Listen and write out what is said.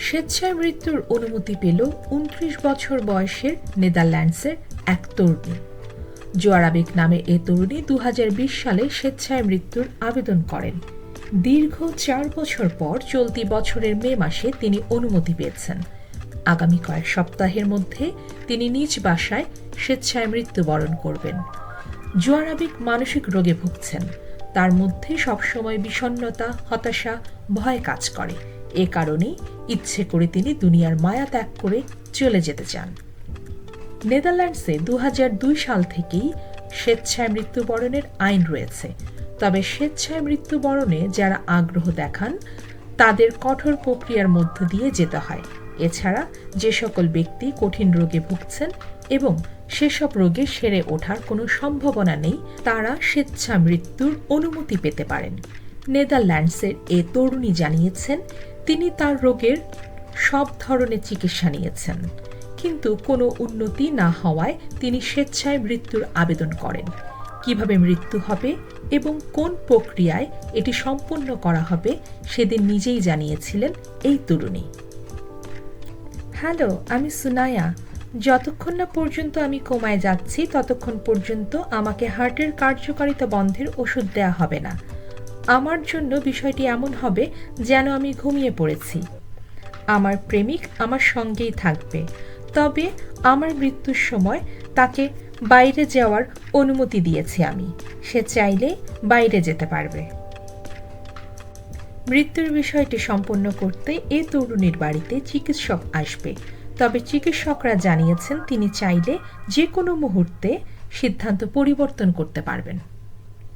স্বেচ্ছায় মৃত্যুর অনুমতি পেল উনত্রিশ বছর বয়সের নেদারল্যান্ডসের এক তরুণী। জোয়ারাবেক নামে এ তরুণী দুহাজার বিশ সালে স্বেচ্ছায় মৃত্যুর আবেদন করেন। দীর্ঘ চার বছর পর চলতি বছরের মে মাসে তিনি অনুমতি পেয়েছেন। আগামী কয়েক সপ্তাহের মধ্যে তিনি নিজ বাসায় স্বেচ্ছায় মৃত্যুবরণ করবেন। জোয়ারাবিক মানসিক রোগে ভুগছেন। তার মধ্যে সবসময় বিষণ্ণতা, হতাশা, ভয় কাজ করে। এ কারণেই ইচ্ছে করে তিনি দুনিয়ার মায়া ত্যাগ করে চলে যেতে চান। নেদারল্যান্ডসে দু সাল থেকেই স্বেচ্ছায় মৃত্যুবরণের আইন রয়েছে। তবে স্বেচ্ছায় মৃত্যুবরণে যারা আগ্রহ দেখান, তাদের কঠোর প্রক্রিয়ার মধ্য দিয়ে যেতে হয়। এছাড়া যে সকল ব্যক্তি কঠিন রোগে ভুগছেন এবং সেসব রোগে সেরে ওঠার কোনো সম্ভাবনা নেই, তারা স্বেচ্ছা মৃত্যুর অনুমতি পেতে পারেন। নেদারল্যান্ডসের এ তরুণী জানিয়েছেন তিনি তার রোগের সব ধরনের চিকিৎসা নিয়েছেন। কিন্তু কোনো উন্নতি না হওয়ায় তিনি স্বেচ্ছায় মৃত্যুর আবেদন করেন। কীভাবে মৃত্যু হবে এবং কোন প্রক্রিয়ায় এটি সম্পন্ন করা হবে সেদিন নিজেই জানিয়েছিলেন এই তরুণী। হ্যালো, আমি সুনায়া। যতক্ষণ না পর্যন্ত আমি কোমায় যাচ্ছি, ততক্ষণ পর্যন্ত আমাকে হার্টের কার্যকারিতা বন্ধের ওষুধ দেয়া হবে না। আমার জন্য বিষয়টি এমন হবে যেন আমি ঘুমিয়ে পড়েছি। আমার প্রেমিক আমার সঙ্গেই থাকবে। তবে আমার মৃত্যুর সময় তাকে বাইরে যাওয়ার অনুমতি দিয়েছি আমি। সে চাইলে বাইরে যেতে পারবে। মৃত্যুর বিষয়টি সম্পন্ন করতে এ তরুণীর বাড়িতে চিকিৎসক আসবে। তবে চিকিৎসকরা জানিয়েছেন, তিনি চাইলে যে কোনো মুহূর্তে সিদ্ধান্ত পরিবর্তন করতে পারবেন।